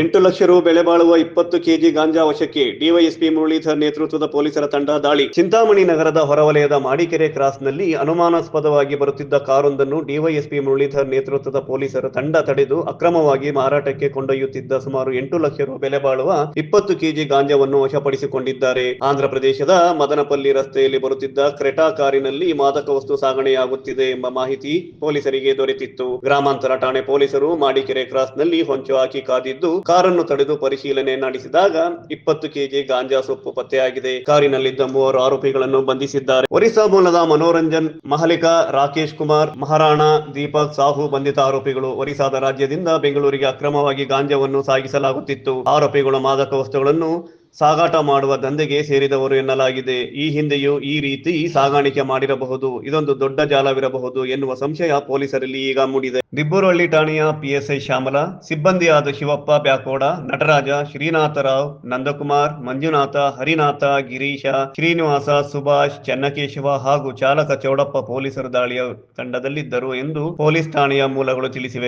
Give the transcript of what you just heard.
ಎಂಟು ಲಕ್ಷ ರು ಬೆಲೆ ಬಾಳುವ ಇಪ್ಪತ್ತು ಕೆಜಿ ಗಾಂಜಾ ವಶಕ್ಕೆ ಡಿವೈಎಸ್ಪಿ ಮುರಳೀಧರ್ ನೇತೃತ್ವದ ಪೊಲೀಸರ ತಂಡ ದಾಳಿ. ಚಿಂತಾಮಣಿ ನಗರದ ಹೊರವಲಯದ ಮಾಡಿಕೆರೆ ಕ್ರಾಸ್ನಲ್ಲಿ ಅನುಮಾನಾಸ್ಪದವಾಗಿ ಬರುತ್ತಿದ್ದ ಕಾರೊಂದನ್ನು ಡಿವೈಎಸ್ಪಿ ಮುರಳೀಧರ್ ನೇತೃತ್ವದ ಪೊಲೀಸರ ತಂಡ ತಡೆದು ಅಕ್ರಮವಾಗಿ ಮಾರಾಟಕ್ಕೆ ಕೊಂಡೊಯ್ಯುತ್ತಿದ್ದ ಸುಮಾರು ಎಂಟು ಲಕ್ಷ ರು ಬೆಲೆ ಬಾಳುವ ಇಪ್ಪತ್ತು ಕೆಜಿ ಗಾಂಜಾವನ್ನು ವಶಪಡಿಸಿಕೊಂಡಿದ್ದಾರೆ. ಆಂಧ್ರ ಪ್ರದೇಶದ ಮದನಪಲ್ಲಿ ರಸ್ತೆಯಲ್ಲಿ ಬರುತ್ತಿದ್ದ ಕ್ರೆಟಾ ಕಾರಿನಲ್ಲಿ ಮಾದಕ ವಸ್ತು ಸಾಗಣೆಯಾಗುತ್ತಿದೆ ಎಂಬ ಮಾಹಿತಿ ಪೊಲೀಸರಿಗೆ ದೊರೆತಿತ್ತು. ಗ್ರಾಮಾಂತರ ಠಾಣೆ ಪೊಲೀಸರು ಮಾಡಿಕೆರೆ ಕ್ರಾಸ್ನಲ್ಲಿ ಹೊಂಚು ಹಾಕಿ ಕಾದಿದ್ದು ಕಾರನ್ನು ತಡೆದು ಪರಿಶೀಲನೆ ನಡೆಸಿದಾಗ ಇಪ್ಪತ್ತು ಕೆಜಿ ಗಾಂಜಾ ಸೊಪ್ಪು ಪತ್ತೆಯಾಗಿದೆ. ಕಾರಿನಲ್ಲಿದ್ದ ಮೂವರು ಆರೋಪಿಗಳನ್ನು ಬಂಧಿಸಿದ್ದಾರೆ. ಒರಿಸ್ಸಾ ಮೂಲದ ಮನೋರಂಜನ್, ಮಹಲಿಕಾ, ರಾಕೇಶ್ ಕುಮಾರ್, ಮಹಾರಾಣ, ದೀಪಕ್, ಸಾಹು ಬಂಧಿತ ಆರೋಪಿಗಳು ಒರಿಸ್ಸಾದ ರಾಜ್ಯದಿಂದ ಬೆಂಗಳೂರಿಗೆ ಅಕ್ರಮವಾಗಿ ಗಾಂಜಾವನ್ನು ಸಾಗಿಸಲಾಗುತ್ತಿತ್ತು. ಆರೋಪಿಗಳು ಮಾದಕ ವಸ್ತುಗಳನ್ನು ಸಾಗಾಟ ಮಾಡುವ ದಂಧೆಗೆ ಸೇರಿದವರು ಎನ್ನಲಾಗಿದೆ. ಈ ಹಿಂದೆಯೂ ಈ ರೀತಿ ಸಾಗಾಣಿಕೆ ಮಾಡಿರಬಹುದು. ಇದೊಂದು ದೊಡ್ಡ ಜಾಲವಿರಬಹುದು ಎನ್ನುವ ಸಂಶಯ ಪೊಲೀಸರಲ್ಲಿ ಈಗ ಮೂಡಿದೆ. ದಿಬ್ಬೂರಹಳ್ಳಿ ಠಾಣೆಯ ಪಿಎಸ್ಐ ಶ್ಯಾಮಲ, ಸಿಬ್ಬಂದಿಯಾದ ಶಿವಪ್ಪ ಬ್ಯಾಕೋಡ, ನಟರಾಜ ಶ್ರೀನಾಥರಾವ್, ನಂದಕುಮಾರ್, ಮಂಜುನಾಥ, ಹರಿನಾಥ, ಗಿರೀಶ, ಶ್ರೀನಿವಾಸ, ಸುಭಾಷ್, ಚನ್ನಕೇಶವ ಹಾಗೂ ಚಾಲಕ ಚೌಡಪ್ಪ ಪೊಲೀಸರ ದಾಳಿಯ ತಂಡದಲ್ಲಿದ್ದರು ಎಂದು ಪೊಲೀಸ್ ಠಾಣೆಯ ಮೂಲಗಳು ತಿಳಿಸಿವೆ.